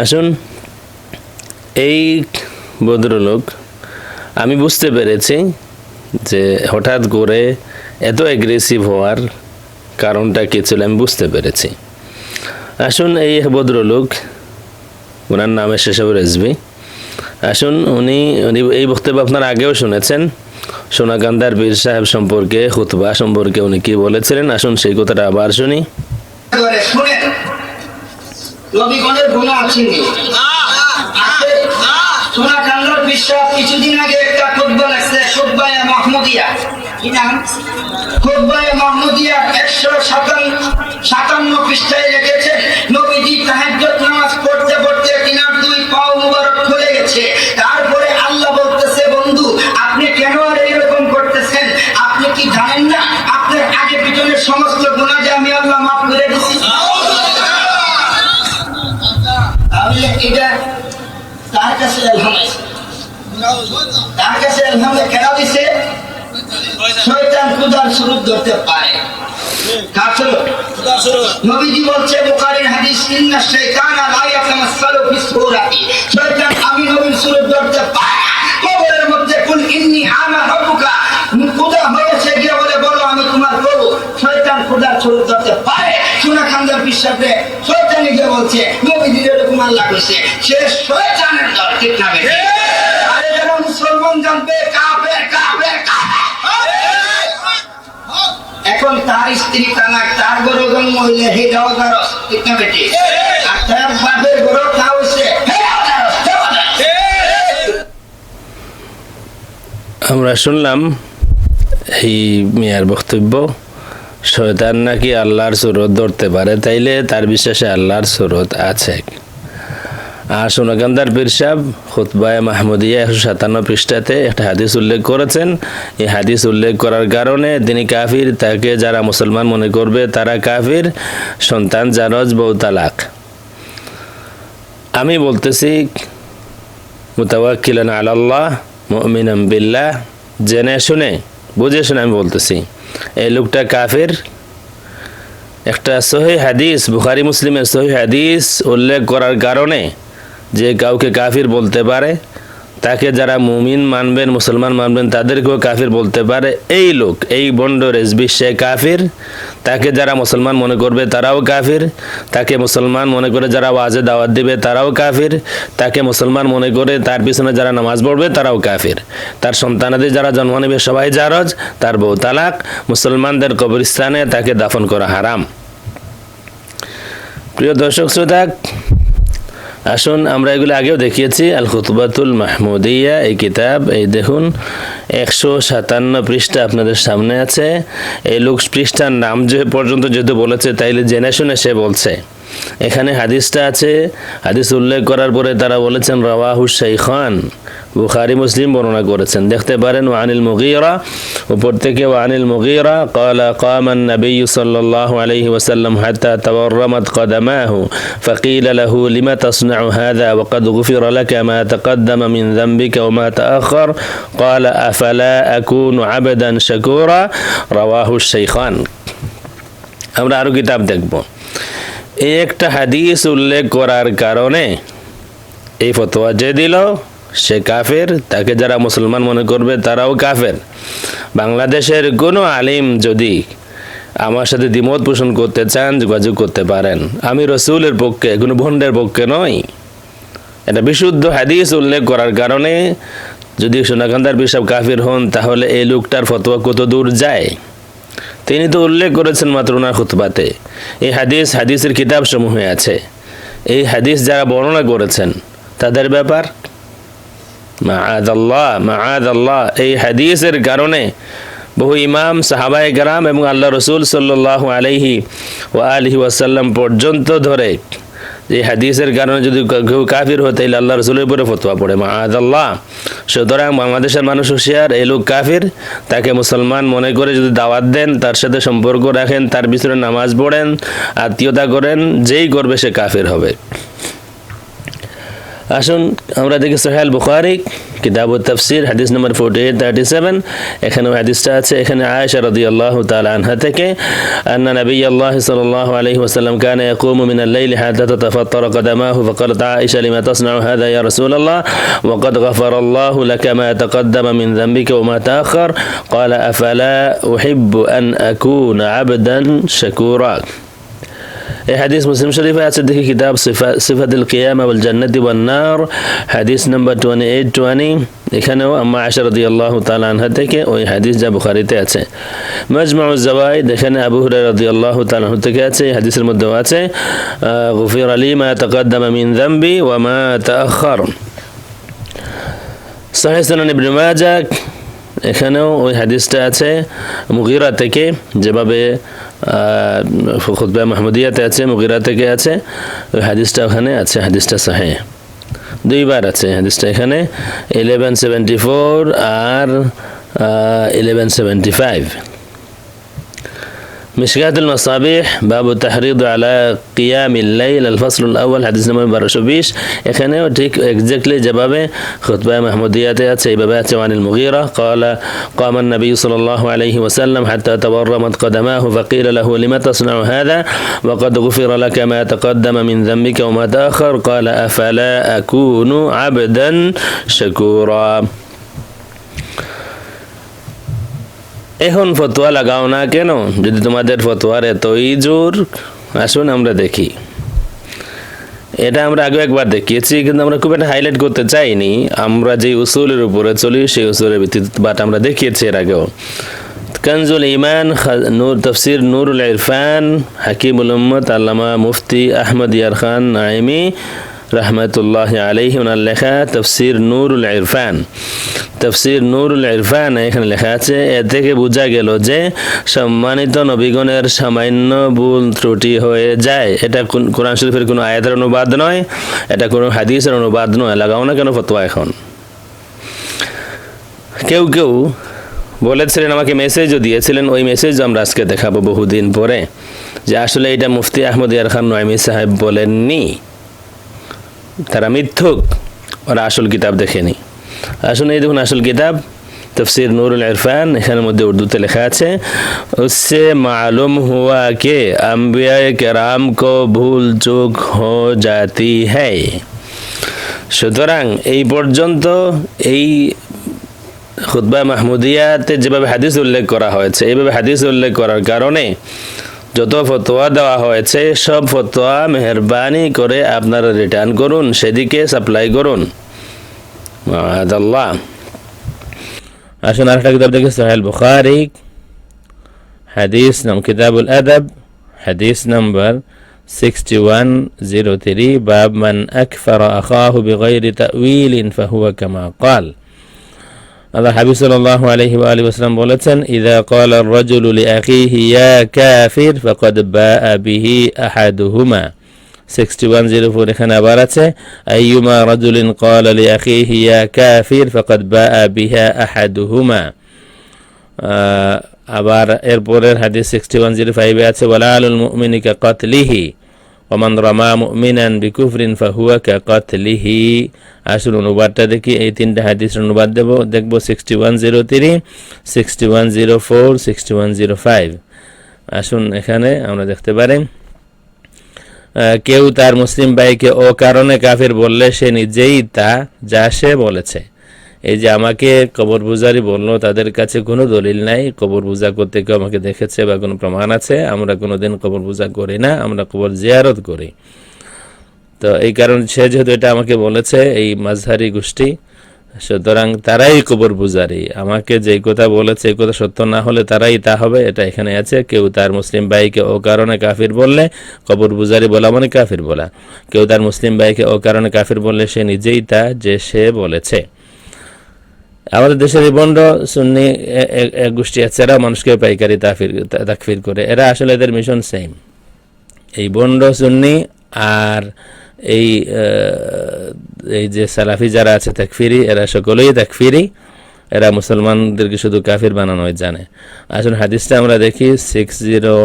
আসুন, এই ভদ্রলোক, আমি বুঝতে পেরেছি যে হঠাৎ করে এত অ্যাগ্রেসিভ হওয়ার কারণটা কী ছিল, আমি বুঝতে পেরেছি। আসুন এই ভদ্রলোক, ওনার নাম শেষব রেজবি। আসুন, উনি উনি এই বক্তব্য আপনার আগেও শুনেছেন। সোনাকান্দার বীর সাহেব সম্পর্কে, খুতবা সম্পর্কে উনি কি বলেছিলেন? আসুন সেই কথাটা আবার শুনি। নবীগণের গুণা আছে বিশ্বাস কিছুদিন আগে একটা মাহমুদিয়া। কি নাম? মাহমুদিয়া একশো সাতান্ন সাতান্ন পৃষ্ঠায় নবীজি নামাজ পড়তে পড়তে তিনার দুই পাও মুবারক খুলে গেছে। তারপরে আল্লাহ বলতেছে, বন্ধু, আপনি কেন আর এরকম করতেছেন? আপনি কি জানেন না? আপনার আগে পিছনের সমস্ত গুণা যে আমি আল্লাহ মাফ করে দিছি তাহলে এটা তার কাছে এলহাম আছে তার কাছে এলহাম কেন দিছে শয়তান খুদার স্বরূপ ধরতে পারে। স্বরূপ? নবীজি বলছে বুখারীর হাদিস ইন্না শাইতানা লা ইয়াতামাসসালু ফি সূরাতি। শয়তান আমি নবীর স্বরূপ ধরতে পারে। কবরের মধ্যে কুল ইন্নী আনা রাব্বুকা। খুদা হয়েছে গিয়ে বলে বলো আমি তোমার প্রভু। শয়তান খুদার স্বরূপ ধরতে পারে সোনা খান্দার বিশ্বাসে শয়তানি গিয়ে বলছে নবীজির এরকম আল্লাহ কইছে সে শয়তানের দল ঠিক না আরে যারা মুসলমান জানবে কাফের এখন তার স্ত্রী তালাক তার গরু জন্ম হইলে হেটাও গারস ঠিক বেটি আর তার বাপের গরু তা হইছে। আমরা শুনলাম এই মেয়ার বক্তব্য, শয়তান নাকি আল্লাহর সুরত ধরতে পারে, তাইলে তার বিশ্বাসে আল্লাহর সুরত আছে আর সোনাকান্দার পীর সাহেব খুতবায় মাহমুদিয়া একশো সাতান্ন পৃষ্ঠাতে একটা হাদিস উল্লেখ করেছেন। এই হাদিস উল্লেখ করার কারণে তিনি কাফির, তাকে যারা মুসলমান মনে করবে তারা কাফির, সন্তান জারজ বউ তালাক। আমি বলতেছি, মুতাওয়াক্কিলান আলাল্লাহ মুমিনাম বিল্লাহ, জেনে শুনে, বুঝে শুনে আমি বলতেছি, এই লোকটা কাফির। একটা সহি হাদিস, বুখারি, মুসলিমের সহি হাদিস উল্লেখ করার কারণে যে কাউকে কাফির বলতে পারে, তাকে যারা মুমিন মানবেন, মুসলমান মানবেন, তাদেরকেও কাফির বলতে পারে। এই লোক, এই বন্ড রেজবি, সে কাফির। তাকে যারা মুসলমান মনে করবে, তারাও কাফির। তাকে মুসলমান মনে করে যারা ওয়াজে দাওয়াত দিবে, তারাও কাফির। তাকে মুসলমান মনে করে তার পিছনে যারা নামাজ পড়বে, তারাও কাফির। তার সন্তানাদের যারা জন্ম নেবে, সবাই জারজ। তার বউ তালাক। মুসলমানদের কবরস্থানে তাকে দাফন করা হারাম। প্রিয় দর্শক, শ্রোতা আসুন, আমরা এগুলো আগেও দেখিয়েছি আল খুতবাতুল মাহমুদিয়া, এই কিতাব, এই দেখুন, একশো সাতান্ন পৃষ্ঠা আপনাদের সামনে আছে। এই লোক পৃষ্ঠার নাম যে পর্যন্ত যেহেতু বলেছে, তাইলে জেনে শুনে সে বলছে। এখানে হাদিসটা আছে হাদিস উল্লেখ করার পরে তারা বলেছেন রাওয়াহু শাইখান বুখারি মুসলিম বর্ণনা করেছেন দেখতে পারেন ওয়ানিল মুগীরা উপর থেকে ওয়ানিল মুগীরা قال قام النبي صلى الله عليه وسلم حتى تورمت قدماه فقيل له لما تصنع هذا وقد غفر لك ما تقدم من ذنبك وما تأخر قال أفلا أكون عبدا شكورا رواه الشيخان আমরা আরো কিতাব দেখব এই একটা হাদিস উল্লেখ করার কারণে এই ফতোয়া যে দিল, সে কাফের। তাকে যারা মুসলমান মনে করবে, তারাও কাফের। বাংলাদেশের কোনো আলিম যদি আমার সাথে দ্বিমত পোষণ করতে চান, যোগাযোগ করতে পারেন। আমি রসুলের পক্ষে, কোনো ভণ্ডের পক্ষে নই। এটা বিশুদ্ধ হাদিস উল্লেখ করার কারণে যদি সোনাকান্দার বিশাব কাফির হন, তাহলে এই লোকটার ফতোয়া কত দূর যায়? তিনি তো উল্লেখ করেছেন মাত্র ওনার খুতবাতে। এই হাদিস হাদিসের কিতাব সমূহে আছে। এই হাদিস যারা বর্ণনা করেছেন, তাদের ব্যাপার? মাআদ আল্লাহ আল্লাহ এই হাদিসের কারণে বহু ইমাম সাহাবাই গ্রাম এবং আল্লাহ রসুল সাল্লাহ আলহি ও আলহি ওয়াসাল্লাম পর্যন্ত ধরে এই হাদিসের কারণে যদি কেউ কাফির হয় তাহলে আল্লাহ রসুলের উপরে ফতোয়া পড়ে মা আল্লাহ সুতরাং বাংলাদেশের মানুষ হুশিয়ার, এই লোক কাফির, তাকে মুসলমান মনে করে যদি দাওয়াত দেন, তার সাথে সম্পর্ক রাখেন, তার পিছনে নামাজ পড়েন, আত্মীয়তা করেন, যেই করবে সে কাফির হবে। আসুন, আমরা দেখি সোহেল বুখারি কিতাব তাফসির হাদিস number forty eight thirty seven এখানেও হাদিসটা আছে এখানে আয়েশা রদি আল্লাহ তাল আনহা থেকে أن نبي الله صلى الله عليه وسلم كان يقوم من الليل حتى تتفطر قدماه فقالت عائشة لما تصنع هذا يا رسول الله وقد غفر الله لك ما تقدم من ذنبك وما تأخر قال أفلا أحب أن أكون عبدا شكورا এই হাদিস মুসলিম শরীফে আছে, দেখি কিতাব সিফা- সিফাতুল কিয়ামা ওয়াল জান্নাতি ওয়ান নার, হাদিস নাম্বার 28 20 এখানেও আম্মা আয়েশা রাদিয়াল্লাহু তাআলা আনহা থেকে ওই হাদিস যা বুখারীতে আছে। মাজমাউজ জাওয়াইদ, এখানে আবু হুরায়রা রাদিয়াল্লাহু তাআলা আনহু থেকে আছে, এই হাদিসের মধ্যেও আছে গুফির আলী মা তাকাদ্দামা মিন যামবি ওয়া মা তাআখার সহিহ সুনান ইবনে মাজাহ, এখানেও ওই হাদিসটা আছে, মুগিরা থেকে, যেভাবে খুতবা মাহমুদিয়াতে আছে মুগিরা থেকে আছে? ওই হাদিসটা ওখানে আছে, হাদিসটা সাহে দুইবার আছে হাদিসটা এখানে। ইলেভেন সেভেন্টি ফোর আর ইলেভেন সেভেন্টি ফাইভ مشكاة المصابيح باب التحريض على قيام الليل الفصل الأول حديث نمبر বারোশো বিশ এখানেও ঠিক এক্স্যাক্টলি যেভাবে খুতবা মাহমুদিয়াতে আছে এইভাবে আছে عن المغيرة قال قام النبي صلى الله عليه وسلم حتى تورمت قدماه فقيل له لم تصنع هذا وقد غفر لك ما تقدم من ذنبك وما تأخر قال أفلا أكون عبدا شكورا এখন ফতোয়া লাগাও না কেন? যদি তোমাদের ফতোয়ার এতই জোর, আসুন আমরা দেখি। এটা আমরা আগে একবার দেখিয়েছি, কিন্তু আমরা খুব একটা হাইলাইট করতে চাইনি। আমরা যে উসুলের উপরে চলি, সেই উসুলের ভিত্তিতে বাট আমরা দেখিয়েছি এর আগেও। কনজুল ইমান নূর, তফসির, নুরুল ইরফান, হাকিমুল উম্মত, আল্লামা মুফতি আহমদ ইয়ার খান নাইমি, রহমতুল্লাহ ওনার লেখা তফসির নুরুল ইরফান। তফসির নুরুল ইরফান এখানে লেখা আছে। এ থেকে বোঝা গেল যে সম্মানিত নবীগণের সামান্য ভুল ত্রুটি হয়ে যায়। এটা কোরআন শরীফের কোনো আয়াতের অনুবাদ নয়, এটা কোনো হাদিসের অনুবাদ নয়। লাগাও না কেন ফতোয়া এখন। কেউ কেউ বলেছিলেন, আমাকে মেসেজও দিয়েছিলেন। ওই মেসেজ আমরা আজকে দেখাবো বহুদিন পরে যে আসলে এটা মুফতি আহমদ ইয়ার খান নয়মি সাহেব বলেননি। তারা মিথ্যুক, ওরা আসল কিতাব দেখেনি। আসুন এই দেখুন আসল কিতাব, তফসির নুরুল ইরফান এখানের মধ্যে উর্দুতে লেখা আছে, উসে মালুম হুয়া কে আম্বিয়া কেরাম কো ভুল চুক হো জাতি হ্যায়। সুতরাং এই পর্যন্ত এই খুদ্া মাহমুদিয়াতে যেভাবে হাদিস উল্লেখ করা হয়েছে, এইভাবে হাদিস উল্লেখ করার কারণে যত ফতোয়া দেওয়া হয়েছে, সব ফতোয়া মেহরবানি করে আপনারা রিটার্ন করুন, সেদিকে সাপ্লাই করুন। আল্লাহ আসুন আরেকটা কিতাব দেখি সোহেল বুখারি হাদিস নাম কিতাবুল আদব হাদিস নাম্বার 6103 باب من أكفر أخاه بغير تأويل فهو كما قال আল্লাহ হাবিব সাল্লাল্লাহু আলাইহি ওয়া আলিহি ওয়াসাল্লাম বলেছেন ইযা ক্বালা আর-রাজুলু লিআখিহি ইয়া কাফির ফাকাদ বাআ বিহি আহাদুহুমা 6104 এখানে আবার আছে। আইয়ুমা রাজুলিন ক্বালা লিআখিহি ইয়া কাফির ফাকাদ বাআ বিহা আহাদুহুমা। আহ, আবার এরপরের হাদিস 6105 এ আছে ওয়ালা আলুল মুমিনি কা কাতলিহি ওমান রামা মুমিনান বিকুফরিন ফাহুয়া কা কাতলিহি আসুন অনুবাদটা দেখি এই তিনটা হাদিসের অনুবাদ দেব দেখব 6103 6104 6105 আসুন এখানে আমরা দেখতে পারি। কেউ তার মুসলিম ভাইকে ও কারণে কাফির বললে সে নিজেই তা, যা সে বলেছে। এই যে আমাকে কবর পূজারি বলল, তাদের কাছে কোনো দলিল নাই, কবর পূজা করতে কেউ আমাকে দেখেছে বা কোনো প্রমাণ আছে? আমরা কোনোদিন কবর পূজা করি না, আমরা কবর জিয়ারত করি। তো এই কারণে সে যেহেতু এটা আমাকে বলেছে, এই মাঝহারি গোষ্ঠী সুতরাং তারাই কবর পূজারি। আমাকে যে কথা বলেছে, এই কথা সত্য না হলে তারাই তা হবে, এটা এখানে আছে। কেউ তার মুসলিম ভাইকে ও কারণে কাফির বললে, কবর পূজারি বলা মানে কাফির বলা। কেউ তার মুসলিম ভাইকে ও কারণে কাফির বললে, সে নিজেই তা যে সে বলেছে। আমাদের দেশের এই বন্ড সুন্নি এক গোষ্ঠী আছে এরা মানুষকে পাইকারি তাফির তাকফির করে। এরা আসলে এদের মিশন সেম এই বন্ড সুন্নি আর এই এই যে সালাফি যারা আছে তাকফিরি, এরা সকলেই তাকফিরি। এরা মুসলমানদেরকে শুধু কাফির বানানোই জানে। আসলে হাদিসটা আমরা দেখি six zero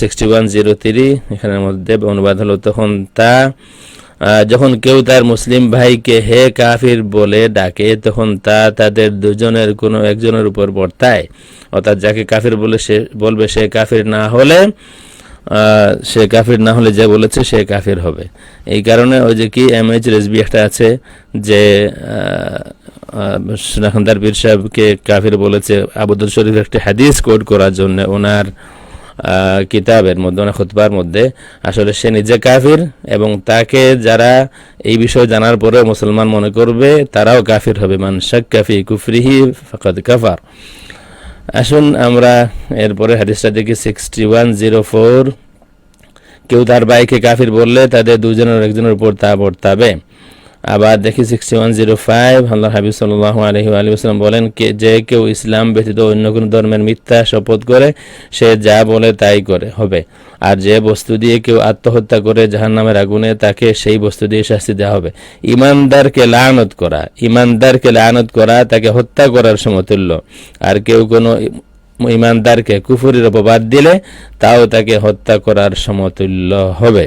sixty one zero three এখানের মধ্যে অনুবাদ হলো তখন তা যখন কেউ তার মুসলিম ভাইকে হে কাফির বলে ডাকে, তখন তা তাদের দুজনের কোনো একজনের উপর বর্তায়। অর্থাৎ যাকে কাফির বলে সে, বলবে সে কাফির না হলে সে কাফির না হলে যে বলেছে সে কাফির হবে। এই কারণে ওই যে কি এম এইচ রেসবি একটা আছে যে সুনাখন্দার পীর সাহেবকে কাফির বলেছে আবুদুল শরীফ একটি হাদিস কোড করার জন্য ওনার কিতাবের মধ্যে, ওনার খুতবার মধ্যে। আসলে সে নিজে কাফির এবং তাকে যারা এই বিষয় জানার পরে মুসলমান মনে করবে, তারাও কাফির হবে। মান শাক কাফি কুফরিহি ফাকাদ কাফার। আসুন আমরা এরপরে হাদিসটা দেখি সিক্সটি ওয়ান জিরো ফোর কেউ তার বাইকে কাফির বললে তাদের দুজনের একজনের উপর তা বর্তাবে। আবার দেখি sixty one zero five Allah Habib সাল্লাহ আলহি আলী আসলাম বলেন, কে যে কেউ ইসলাম ব্যতীত অন্য কোনো ধর্মের মিথ্যা শপথ করে, সে যা বলে তাই করে, হবে। আর যে বস্তু দিয়ে কেউ আত্মহত্যা করে জাহান নামের আগুনে, তাকে সেই বস্তু দিয়ে শাস্তি দেওয়া হবে। ইমানদারকে লানত করা, ইমানদারকে লানত করা, তাকে হত্যা করার সমতুল্য। আর কেউ কোনো ইমানদারকে কুফুরির অপবাদ দিলে, তাও তাকে হত্যা করার সমতুল্য হবে।